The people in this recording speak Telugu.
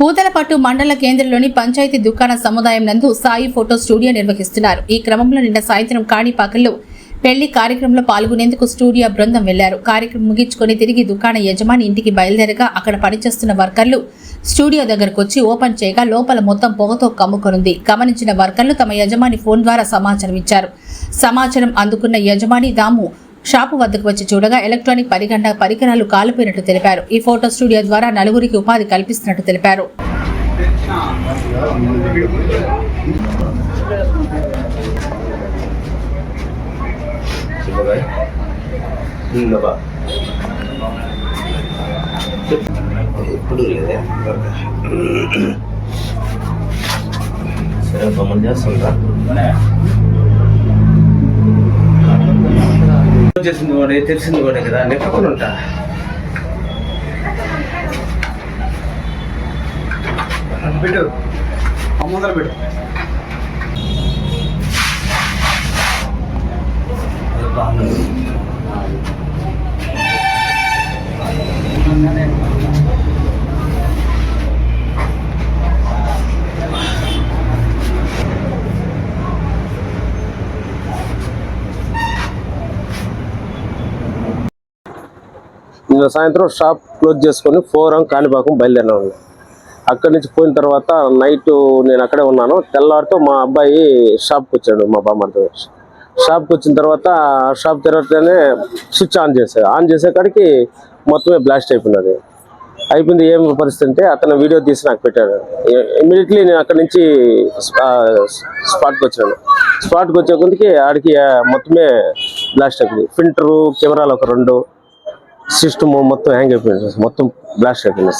పూతలపట్టు మండల కేంద్రంలోని పంచాయతీ దుకాణ సముదాయం నందు సాయి ఫోటో స్టూడియో నిర్వహిస్తున్నారు. ఈ క్రమంలో నిన్న సాయంత్రం కాణిపాకల్లో పెళ్ళి కార్యక్రమంలో పాల్గొనేందుకు స్టూడియో బృందం వెళ్ళారు. కార్యక్రమం ముగించుకొని తిరిగి దుకాణ యజమాని ఇంటికి బయలుదేరగా అక్కడ పనిచేస్తున్న వర్కర్లు స్టూడియో దగ్గరకు వచ్చి ఓపెన్ చేయగా లోపల మొత్తం పొగతో కమ్ముకొనుంది. గమనించిన వర్కర్లు తమ యజమాని ఫోన్ ద్వారా సమాచారం ఇచ్చారు. సమాచారం అందుకున్న యజమాని దాము షాపు వద్దకు వచ్చి చూడగా ఎలక్ట్రానిక్ పరిగణ పరికరాలు కాలిపోయినట్టు తెలిపారు. ఈ ఫోటో స్టూడియో ద్వారా నలుగురికి ఉపాధి కల్పిస్తున్నట్టు తెలిపారు. ఎప్పుడు లేదే సరే చేస్తుందా? చేసింది కూడా తెలిసింది కూడా కదా నేను పక్కన ఉంటా. పెట్టు. అమ్మందరం పెట్టు. ఎనిమిది సాయంత్రం షాప్ క్లోజ్ చేసుకొని ఫోర్ అని కాణిపాకం బయలుదేరినాను అక్కడి నుంచి పోయిన తర్వాత నైట్ నేను అక్కడే ఉన్నాను. తెల్లవారితో మా అబ్బాయి షాప్కి వచ్చాడు మా బామ్మతో షాప్కి వచ్చిన తర్వాత షాప్ తెరవగానే స్విచ్ ఆన్ చేశాడు. ఆన్ చేసే కాడికి మొత్తమే బ్లాస్ట్ అయిపోయినది. అయిపోయింది ఏం పరిస్థితి అంటే అతను వీడియో తీసి నాకు పెట్టాడు. ఇమీడియట్లీ నేను అక్కడి నుంచి స్పాట్కి వచ్చాను. స్పాట్కి వచ్చే కొద్దికి ఆడికి మొత్తమే బ్లాస్ట్ అయిపోయింది. ఫిల్టరు కెమెరాలు ఒక రెండు సిస్టమ్ మొత్తం హ్యాంగ్ అయిపోయింది మొత్తం బ్లాస్ట్ అయిపోయింది